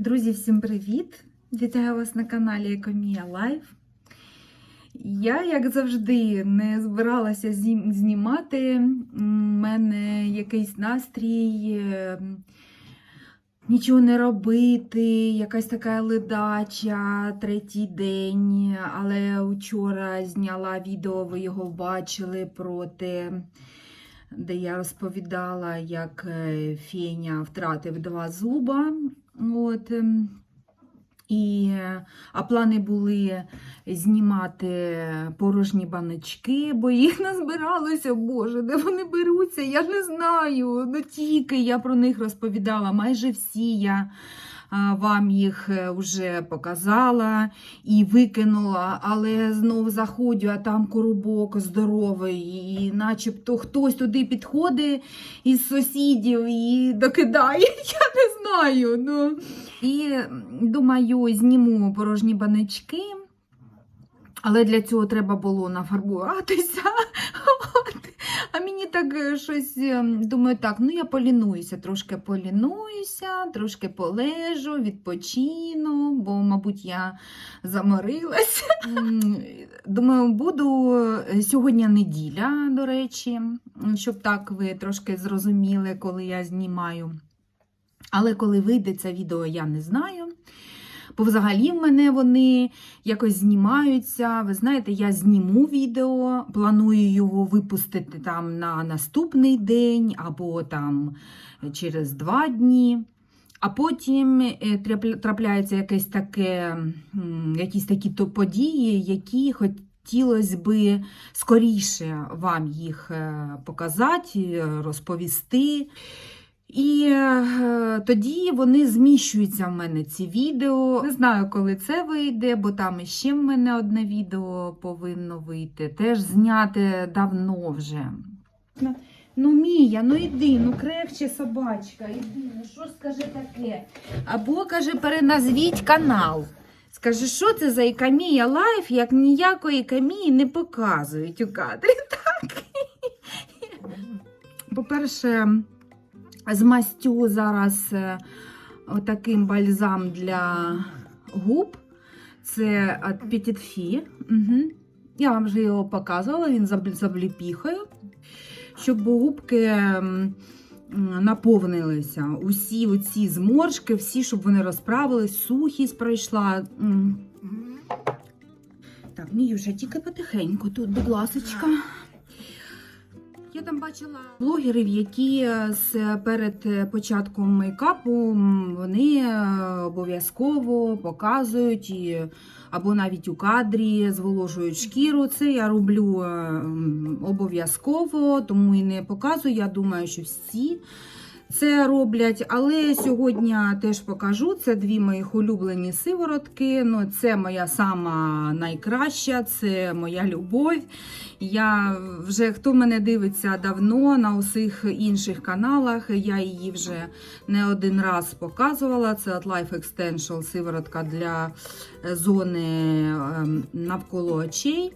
Друзі, всім привіт! Вітаю вас на каналі Екомія Лайф. Я, як завжди, не збиралася знімати. У мене якийсь настрій, е, нічого не робити, якась така ледача, третій день. Але вчора зняла відео, ви його бачили про те, де я розповідала, як е, Феня втратив два зуба. От, ем, і, е, а плани були знімати порожні баночки, бо їх назбиралося, Боже, де вони беруться, я не знаю. Ну тільки я про них розповідала, майже всі я вам їх е, вже показала і викинула, але знов заходжу, а там коробок здоровий, і начебто хтось туди підходить із сусідів і докидає. Я не знаю. Ну. І думаю, зніму порожні баночки. Але для цього треба було нафарбуватися. А мені так е, щось ем, думаю, так, ну я полінуюся, трошки полінуюся, трошки полежу, відпочину, бо, мабуть, я заморилася. Думаю, буду е, сьогодні неділя, до речі, щоб так ви трошки зрозуміли, коли я знімаю. Але коли вийде це відео, я не знаю. Бо взагалі в мене вони якось знімаються. Ви знаєте, я зніму відео, планую його випустити там на наступний день або там через два дні. А потім е, трапляється якесь таке, якісь такі події, які хотілося би скоріше вам їх е, показати, розповісти. І е, тоді вони зміщуються в мене ці відео. Не знаю, коли це вийде, бо там іще в мене одне відео повинно вийти. Теж зняти давно вже. Ну, Мія, ну іди, ну крехче собачка, іди, ну що скажи таке? Або каже, переназвіть канал. Скажи, що це за Ікамія Лайф, як ніякої Ікамії не показують у кадрі. Так. По-перше, змастю зараз е, отаким бальзам для губ. Це від Petit Fie. Угу. Я вам вже його показувала, він забл- з обліпіхою, щоб губки наповнилися. Усі оці зморшки, всі, щоб вони розправились, сухість пройшла. Так, Міюша, тільки потихеньку тут, будь ласочка. Я там бачила блогерів, які е, з перед е, початком мейкапу вони е, обов'язково показують і, або навіть у кадрі зволожують шкіру. Це я роблю е, обов'язково, тому і не показую. Я думаю, що всі. Це роблять, але сьогодні теж покажу. Це дві моїх улюблені сиворотки. Ну, це моя сама найкраща, це моя любов. Я вже хто мене дивиться давно на усіх інших каналах. Я її вже не один раз показувала. Це от Life Extension сиворотка для е, зони ем, навколо очей.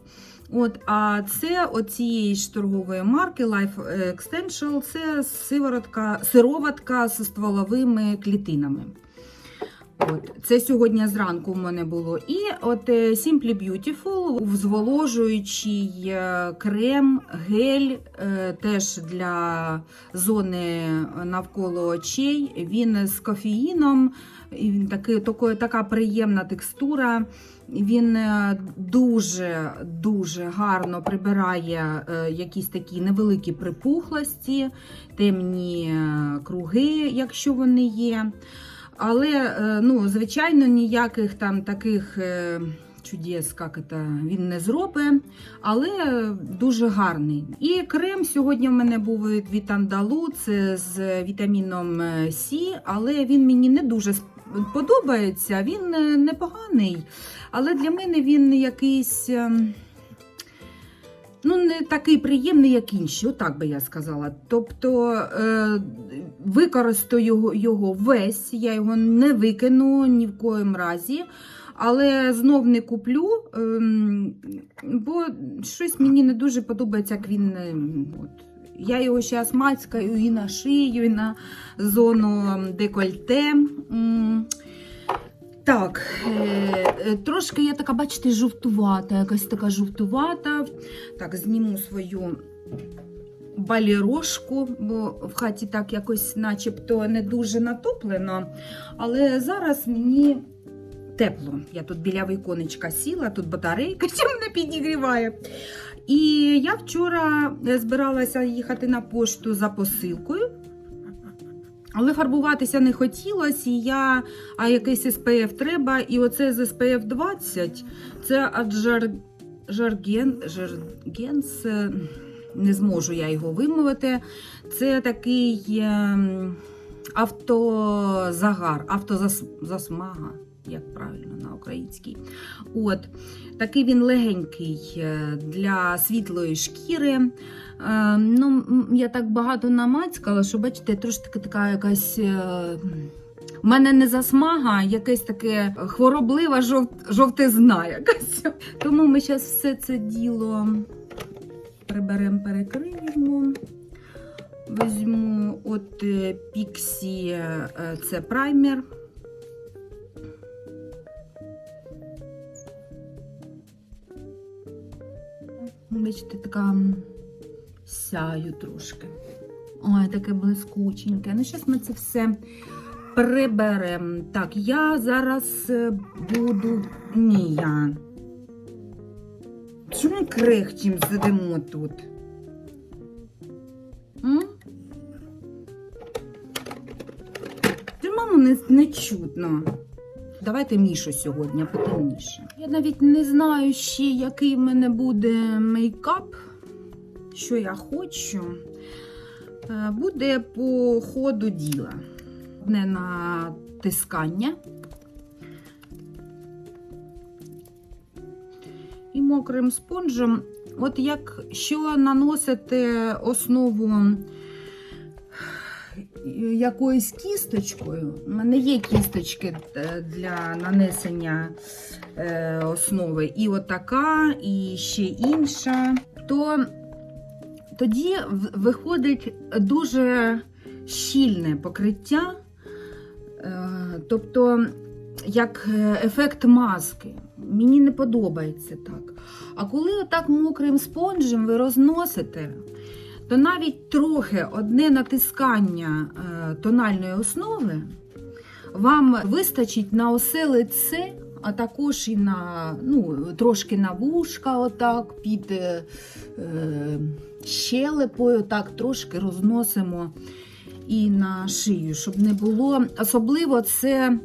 От, а це оцієї ж торгової марки Life Extension, це сиворотка, сироватка з стволовими клітинами. От, це сьогодні зранку в мене було. І от е, Simply Beautiful, зволожуючий е, крем, гель е, теж для зони навколо очей. Він з кофеїном, він такий, такої, така приємна текстура. Він е, дуже дуже гарно прибирає якісь такі невеликі припухлості, темні круги, якщо вони є. Але, е, ну, звичайно, ніяких там таких е, чудес, як це, він не зробить, але дуже гарний. І крем сьогодні в мене був від Вітандалу, це з вітаміном е, С, але він мені не дуже подобається. Він непоганий, але для мене він якийсь. Ем, Ну, не такий приємний, як інші, отак би я сказала. Тобто е, використаю його, його весь, я його не викину ні в коїм разі, але знов не куплю, ем, бо щось мені не дуже подобається, як він. е, От. Я його зараз мацькаю і на шию, і на зону декольте. Так, е, е, трошки я така, бачите, жовтувата, якась така жовтувата. Так, зніму свою балірошку, бо в хаті так якось начебто не дуже натоплено. Але зараз мені тепло. Я тут біля віконечка сіла, тут батарейка що мене підігріває. І я вчора збиралася їхати на пошту за посилкою. Але фарбуватися не хотілося, і я, а якийсь SPF треба. І оце з SPF 20, це аджар, жарген, жаргенс, е, не зможу я його вимовити. Це такий ем, автозагар, автозасмага, як правильно на українській. От. Такий він легенький е, для світлої шкіри. Е, ну, я так багато намацькала, що бачите, трошки така якась. е, У мене не засмага, якась таке хвороблива жов... жовтизна якась. Тому ми зараз все це діло приберемо, перекриємо. Візьму от е, е, це праймер. Бачите, така сяю трошки. Ой, таке блискученьке. Ну, зараз ми це все приберемо. Так, я зараз е, буду. Ні, я. Чому крихчим сидимо тут? М? Ти маму не, не чутно. Давайте Мішу сьогодні потемніше. Я навіть не знаю ще, який в мене буде мейкап, що я хочу. Е, Буде по ходу діла. Не натискання. І мокрим спонжем. От якщо наносити основу якоюсь кісточкою, у мене є кісточки е, для нанесення е, основи, і отака, і ще інша, то тоді виходить дуже щільне покриття, е, тобто як ефект маски. Мені не подобається так. А коли отак мокрим спонжем ви розносите, то навіть трохи одне натискання е, тональної основи вам вистачить на усе лице, а також і на ну, трошки на вушка, отак, під е, е, щелепою, так трошки розносимо і на шию, щоб не було. Особливо це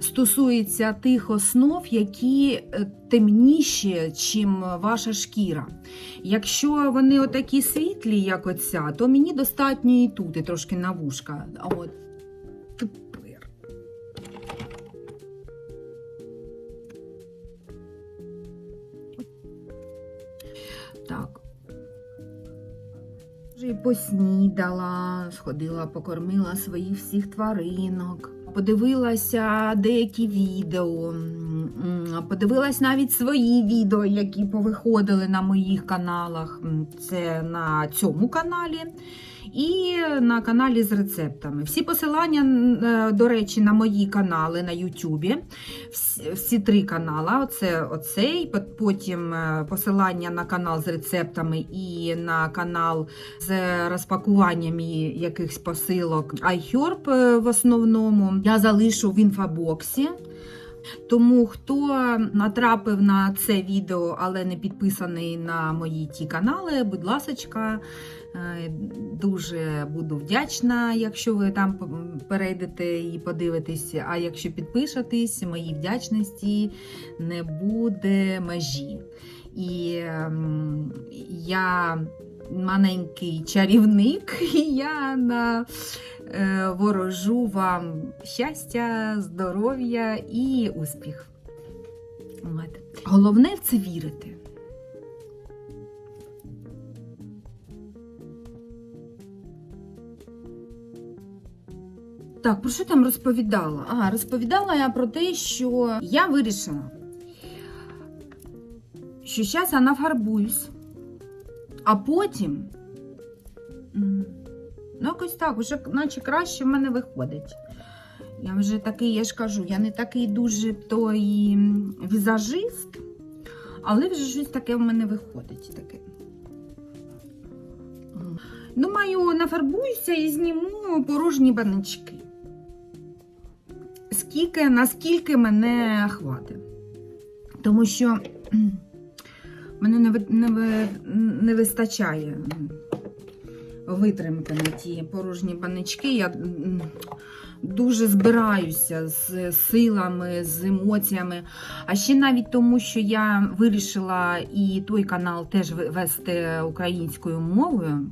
стосується тих основ, які е, темніші, чим ваша шкіра. Якщо вони отакі світлі, як оця, то мені достатньо і тут, і трошки на вушка. От тепер. Так. Вже поснідала, сходила, покормила своїх всіх тваринок, подивилася деякі відео, подивилась навіть свої відео, які повиходили на моїх каналах. Це на цьому каналі і на каналі з рецептами. Всі посилання, е, до речі, на мої канали на Ютубі. Всі, три канали. Оце оцей, потім е, посилання на канал з рецептами і на канал з розпакуваннями якихось посилок iHerb е, в основному. Я залишу в інфобоксі. Тому хто натрапив на це відео, але не підписаний на мої ті канали, будь ласочка, е, дуже буду вдячна, якщо ви там перейдете і подивитесь. А якщо підпишетесь, моїй вдячності не буде межі. І ем, я маленький чарівник, і я на ворожу вам щастя, здоров'я і успіх. От. Головне в це вірити. Так, про що там розповідала? А, розповідала я про те, що я вирішила, що зараз я нафарбуюсь, а потім. Ну, якось так, уже наче краще в мене виходить. Я вже такий, я ж кажу, я не такий дуже той візажист, але вже щось таке в мене виходить. Таке. Думаю, нафарбуюся і зніму порожні баночки. Скільки, наскільки мене хватить. Тому що мене не, не, не вистачає на ті порожні баночки. Я дуже збираюся з силами, з емоціями. А ще навіть тому, що я вирішила і той канал теж вести українською мовою.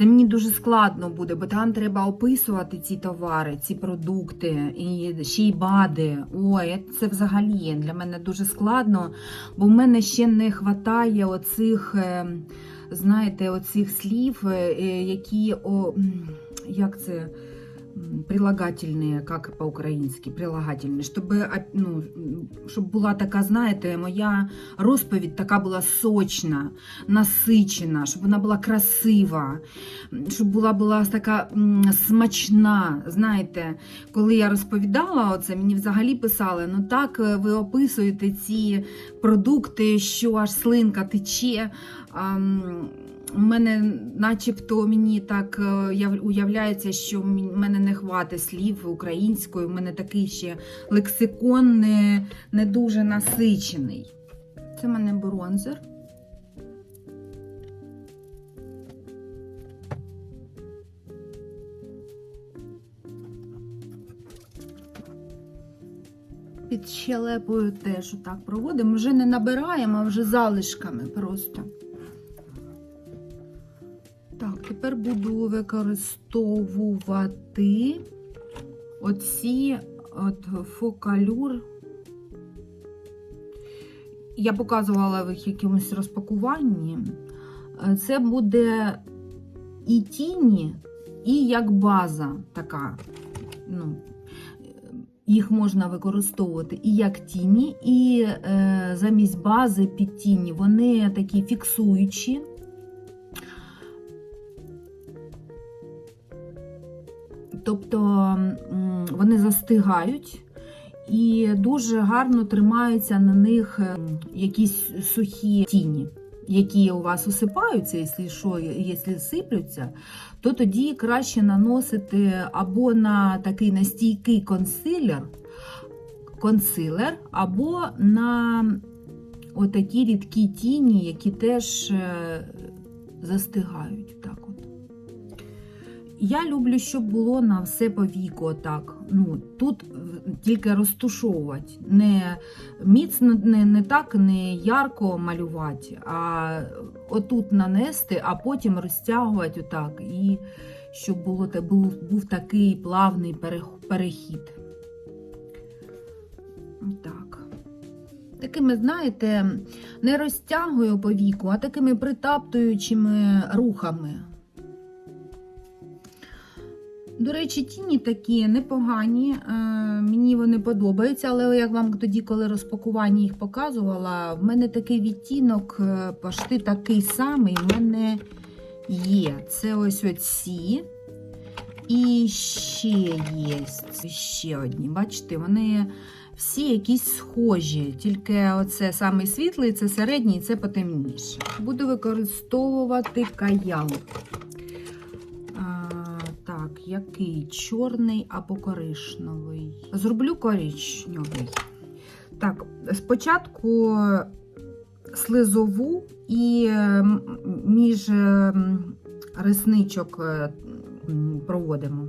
Це мені дуже складно буде, бо там треба описувати ці товари, ці продукти, і ще й БАДи. Ой, це взагалі для мене дуже складно, бо в мене ще не вистачає оцих, е, знаєте, оцих слів, е, які о, як це. Прилагательные, как по-українськи, прилагательні, щоб, ну, щоб була така, знаєте, моя розповідь така була сочна, насичена, щоб вона була красива, щоб була була така смачна. Знаєте, коли я розповідала оце, мені взагалі писали: ну так е, ви описуєте ці продукти, що аж слинка тече. У мене, начебто, мені так е, уявляється, що в мене не хватить слів українською, у мене такий ще лексикон не, не дуже насичений. Це в мене бронзер. Під щелепою теж отак проводимо. Вже не набираємо, а вже залишками просто. Тепер буду використовувати оці от фокалюр. Я показувала в їх якомусь розпакуванні. Це буде і тіні, і як база така. Ну, їх можна використовувати і як тіні, і е, замість бази під тіні. Вони такі фіксуючі. Тобто вони застигають і дуже гарно тримаються на них е, якісь сухі тіні, які у вас осипаються, якщо що, якщо сиплються, то тоді краще наносити або на такий настійкий консилер, консилер, або на отакі рідкі тіні, які теж е, застигають. Так. Я люблю, щоб було на все по віку. Отак. Ну, тут е, тільки розтушовувати. Не міцно, не, не так, не ярко малювати, а отут нанести, а потім розтягувати отак. І щоб було, був, був такий плавний перехід. Так. Такими, знаєте, не розтягую по віку, а такими притаптуючими рухами. До речі, тіні такі непогані. е, Мені вони подобаються, але як вам тоді, коли розпакування їх показувала, в мене такий відтінок е, пошти такий самий в мене є. Це ось оці. І ще є ще одні. Бачите, вони всі якісь схожі. Тільки оце самий світлий, це середній, це потемніше. Буду використовувати каял. Так, який? Чорний або коричневий. Зроблю коричневий. Так, спочатку слизову і між ресничок е, проводимо.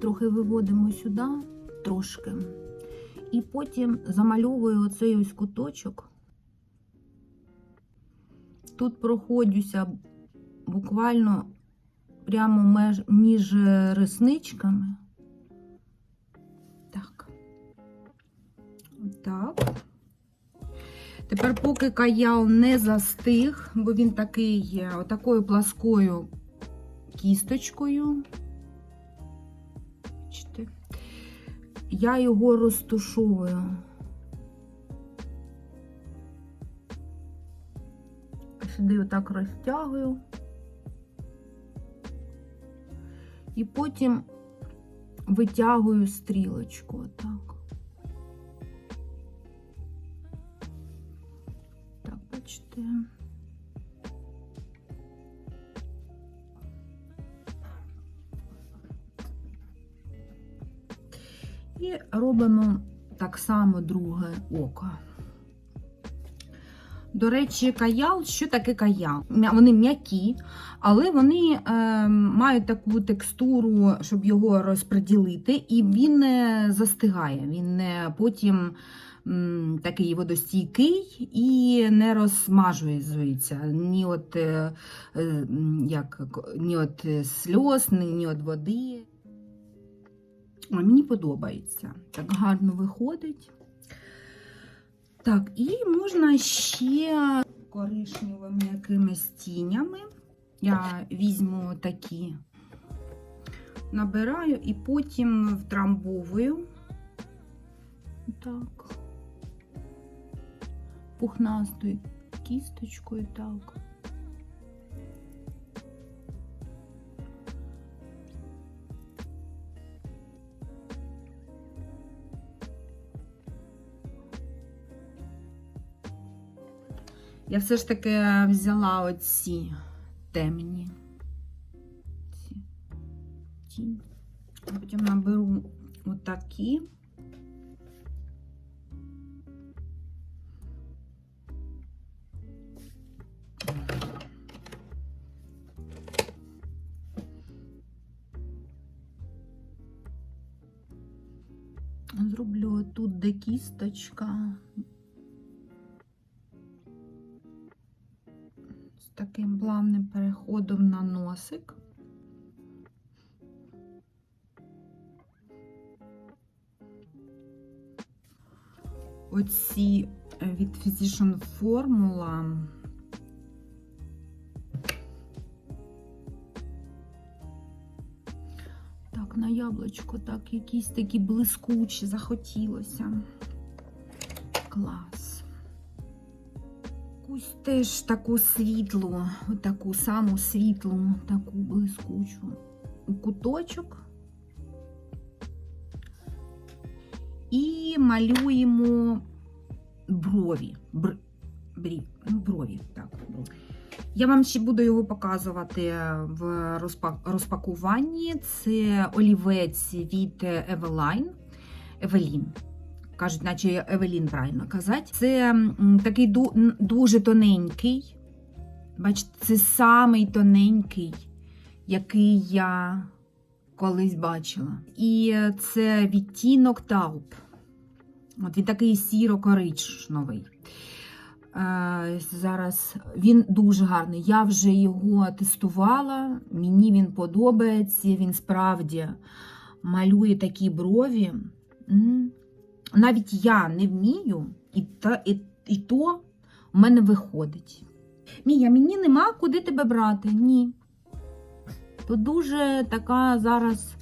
Трохи виводимо сюди, трошки. І потім замальовую оцей ось куточок. Тут проходжуся буквально прямо меж, між ресничками. Так. Так. Тепер, поки каял не застиг, бо він такий є отакою пласкою кісточкою. Бачите? Я його розтушовую. Сюди отак розтягую. І потім витягую стрілочку отак. Так, бачите. І робимо так само друге око. До речі, каял, що таке каял? Вони м'які, але вони е, мають таку текстуру, щоб його розподілити, і він не застигає. Він не потім м, такий водостійкий і не розмажується ні от, е, е, як, ні от е, сльоз, ні, от води. Ой, мені подобається. Так гарно виходить. Так, і можна ще коричневими якимись тінями. Я візьму такі, набираю і потім втрамбовую. Так. Пухнастою кісточкою, так. Я все ж таки взяла оці темні. Ці тінь. Потім наберу отакі. Зроблю тут, де кісточка. Таким плавним переходом на носик. Оці е, від Physician Formula. Так, на яблучко, так, якісь такі блискучі захотілося. Клас якусь теж таку світлу, таку саму світлу, таку блискучу куточок. І малюємо брові. Бр... Брі... ну, брові, так, брові. Я вам ще буду його показувати в розпак... розпакуванні. Це олівець від Eveline. Евелін кажуть, наче Евелін правильно казати. Це такий дуже тоненький. Бачите, це самий тоненький, який я колись бачила. І це відтінок тауп. От він такий сіро-коричневий. Е, зараз він дуже гарний. Я вже його тестувала, мені він подобається, він справді малює такі брові. Навіть я не вмію, і, та, і, і то в мене виходить. Мія, мені нема куди тебе брати. Ні. То дуже така зараз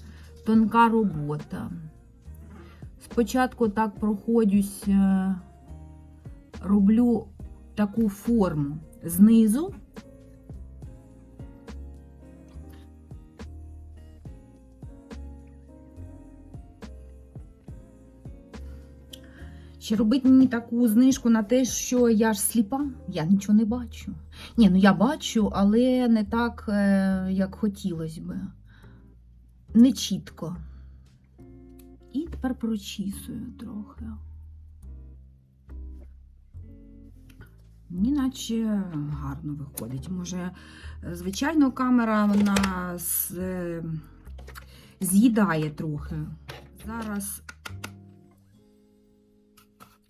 тонка робота. Спочатку так проходжусь, е, роблю таку форму знизу. Чи робить мені таку знижку на те, що я ж сліпа? Я нічого не бачу. Ні, ну я бачу, але не так, е, як хотілося би. Не чітко. І тепер прочісую трохи. Мені наче гарно виходить. Може, звичайно, камера вона е, з'їдає трохи. Зараз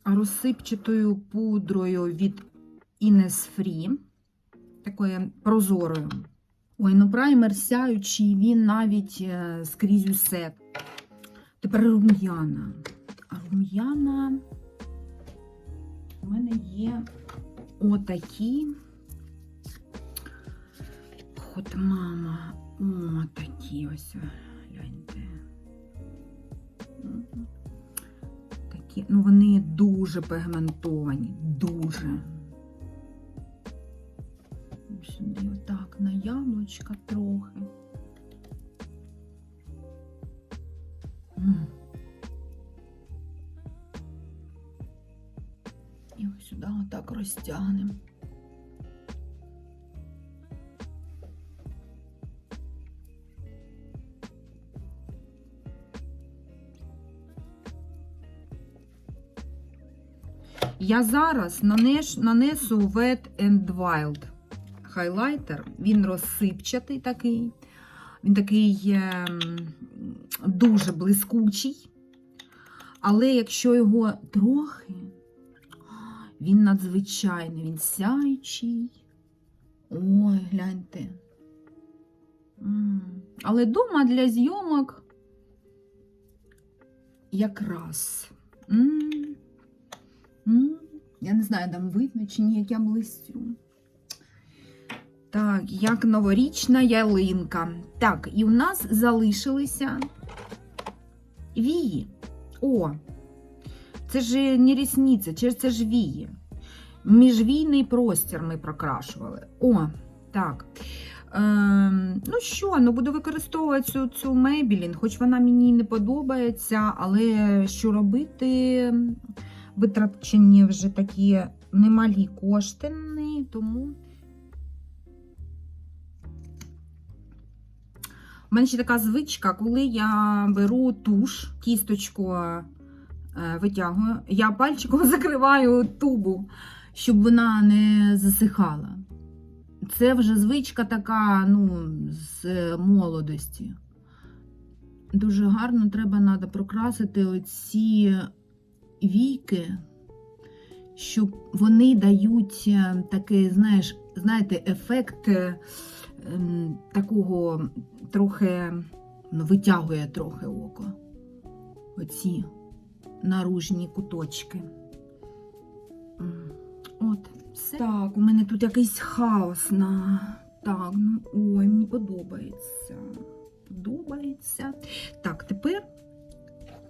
розсипчатою пудрою від Innisfree, такою прозорою. Ой, ну праймер сяючий, він навіть е, скрізь усе. Тепер рум'яна. Рум'яна у мене є отакі. От мама, о, такі ось, такі, ну вони дуже пигментовані, дуже. Сюди отак на яблучка трохи. І ось сюди отак розтягнемо. Я зараз нанесу Wet and Wild хайлайтер. Він розсипчатий такий. Він такий ем, дуже блискучий. Але якщо його трохи, він надзвичайний, він сяючий. Ой, гляньте. Але дома для зйомок якраз. М. М. Я не знаю, там видно чи ні, як я блистю. Так, як новорічна ялинка. Так, і у нас залишилися вії. О, це ж не рісниця, це ж вії. Міжвійний простір ми прокрашували. О, так. Ем, ну що, ну буду використовувати цю, цю Maybelline, хоч вона мені не подобається, але що робити? Витрачені вже такі немалі кошти, тому. У мене ще така звичка, коли я беру туш, кісточку е, витягую, я пальчиком закриваю тубу, щоб вона не засихала. Це вже звичка така, ну, з молодості. Дуже гарно треба надо прокрасити оці війки, щоб вони дають е, такий, знаєш, знаєте, ефект е, такого трохи ну, витягує трохи око. Оці наружні куточки. От, все. Так, у мене тут якийсь хаос на. Так, ну ой, мені подобається. Подобається. Так, тепер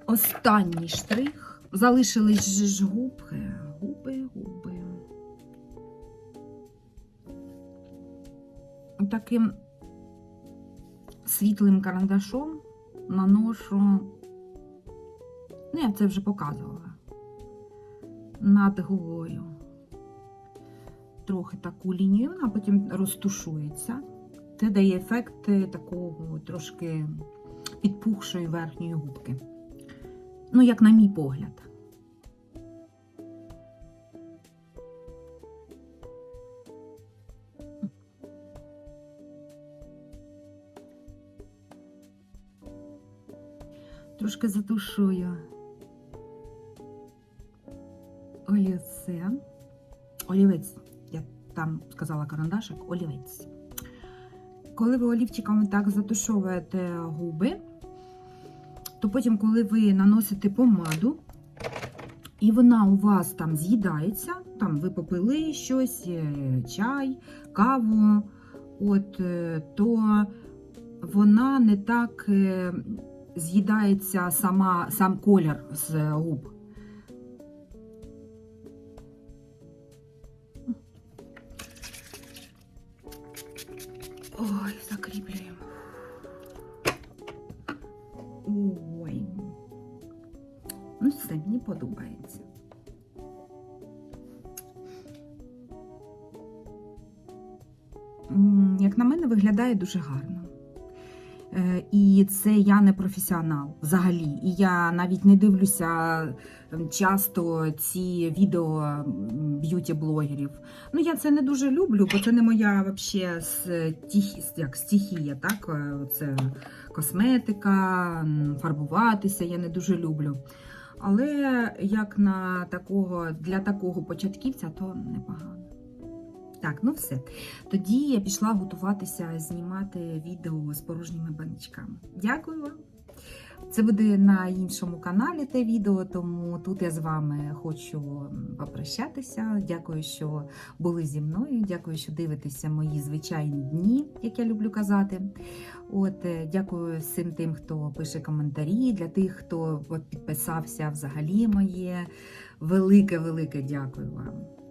останній штрих. Залишились ж губки. Губи, губи. Таким світлим карандашом наношу, ну, я це вже показувала, над губою. Трохи таку лінію, вона потім розтушується. Це дає ефект такого трошки підпухшої верхньої губки. Ну, як на мій погляд. Трошки затушую олівце. Олівець, я там сказала карандашик, олівець. Коли ви олівчиком так затушовуєте губи, то потім, коли ви наносите помаду, і вона у вас там з'їдається, там ви попили щось, е, чай, каву, от, е, то вона не так е, з'їдається сама, сам колір з губ. Ой, закріплюємо. Ну, мені подобається. Як на мене, виглядає дуже гарно. Е, І це я не професіонал взагалі. І я навіть не дивлюся часто ці відео б'юті-блогерів. Ну, я це не дуже люблю, бо це не моя вообще як стихія, так? Е, Це косметика, фарбуватися я не дуже люблю. Але як на такого, для такого початківця, то непогано. Так, ну все. Тоді я пішла готуватися знімати відео з порожніми баночками. Дякую вам. Це буде на іншому каналі те відео, тому тут я з вами хочу попрощатися. Дякую, що були зі мною. Дякую, що дивитеся мої звичайні дні, як я люблю казати. От, е, дякую всім тим, хто пише коментарі, для тих, хто підписався взагалі моє. Велике-велике дякую вам.